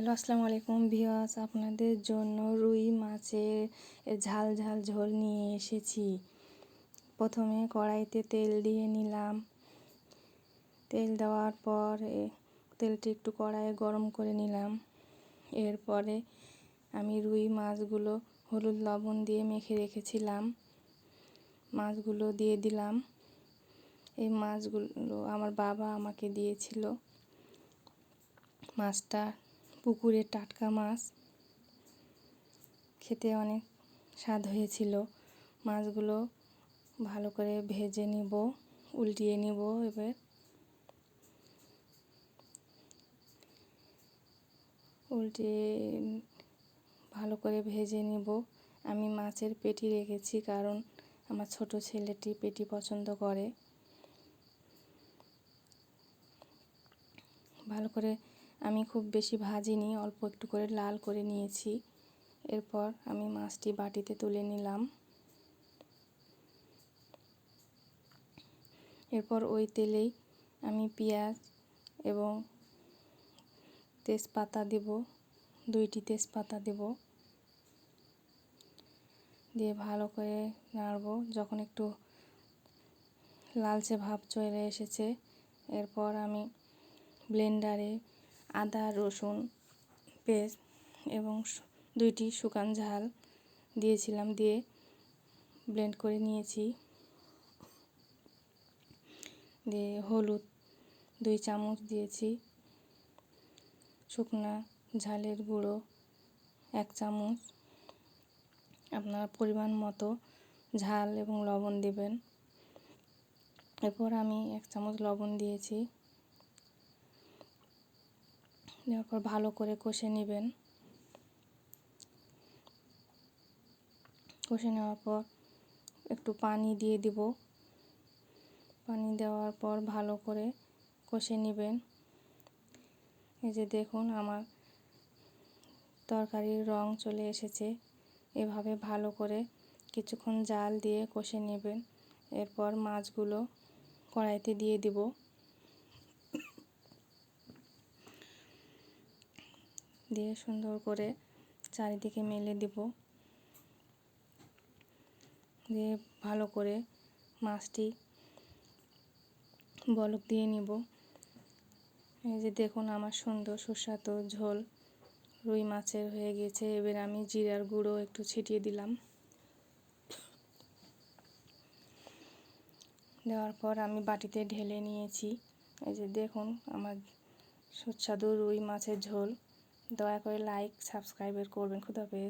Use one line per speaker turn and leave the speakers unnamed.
Hello, আসসালামু আলাইকুম ভিওয়াস আপনাদের জন্য রুই মাছের ঝাল ঝাল ঝোল নিয়ে এসেছি। প্রথমে কড়াইতে তেল দিয়ে নিলাম। তেল দেওয়ার পর তেলটি একটু কড়াইয়ে গরম করে নিলাম। এরপরে আমি রুই মাছগুলো হলুদ লবণ দিয়ে মেখে রেখেছিলাম। মাছগুলো দিয়ে দিলাম। এই মাছগুলো আমার বাবা আমাকে দিয়েছিল। মাছটা পুকুরের টাটকা মাছ। খেতে অনেক স্বাদ হয়েছিল। মাছগুলো ভালো করে ভেজে নিব, উল্টিয়ে নিব এবার। উল্টিয়ে ভালো করে ভেজে নিব। আমি মাছের পেটি রেখেছি কারণ আমার ছোট ছেলেটি পেটি পছন্দ করে। ভালো করে আমি খুব বেশি ভাজিনি, অল্প একটু করে লাল করে নিয়েছি। এরপর আমি মাছটি বাটিতে তুলে নিলাম। এরপর ওই তেলেই আমি পেঁয়াজ এবং তেজপাতা দেব, দুইটি তেজপাতা দেব। দিয়ে ভালো করে নাড়ব, যখন একটু লালচে ভাব চলে এসেছে। এরপর আমি ব্লেন্ডারে আদা, রসুন পেস্ট এবং দুইটি শুকান ঝাল দিয়েছিলাম দিয়ে ব্লেন্ড করে নিয়েছি। দিয়ে হলুদ দুই চামচ দিয়েছি। শুকনা ঝালের গুঁড়ো এক চামচ। আপনার পরিমাণ মতো ঝাল এবং লবণ দেবেন। এরপর আমি এক চামচ লবণ দিয়েছি। দেওয়ার পর ভালো করে কষে নেবেন। কষে নেওয়ার পর একটু পানি দিয়ে দিব। পানি দেওয়ার পর ভালো করে কষে নেবেন। এই যে দেখুন আমার তরকারির রং চলে এসেছে। এভাবে ভালো করে কিছুক্ষণ জাল দিয়ে কষে নেবেন। এরপর মাছগুলো কড়াইতে দিয়ে দিব। দিয়ে সুন্দর করে চারিদিকে মেলে দেব। দিয়ে ভালো করে মাছটি বলক দিয়ে নিব। এই যে দেখুন আমার সুন্দর সুস্বাদু ঝোল, রুই মাছের হয়ে গেছে। এবার আমি জিরার গুঁড়ো একটু ছিটিয়ে দিলাম। দেওয়ার পর আমি বাটিতে ঢেলে নিয়েছি। এই যে দেখুন আমার সুস্বাদু রুই মাছের ঝোল। দয়া করে লাইক সাবস্ক্রাইবের করবেন খুদাহাফেজ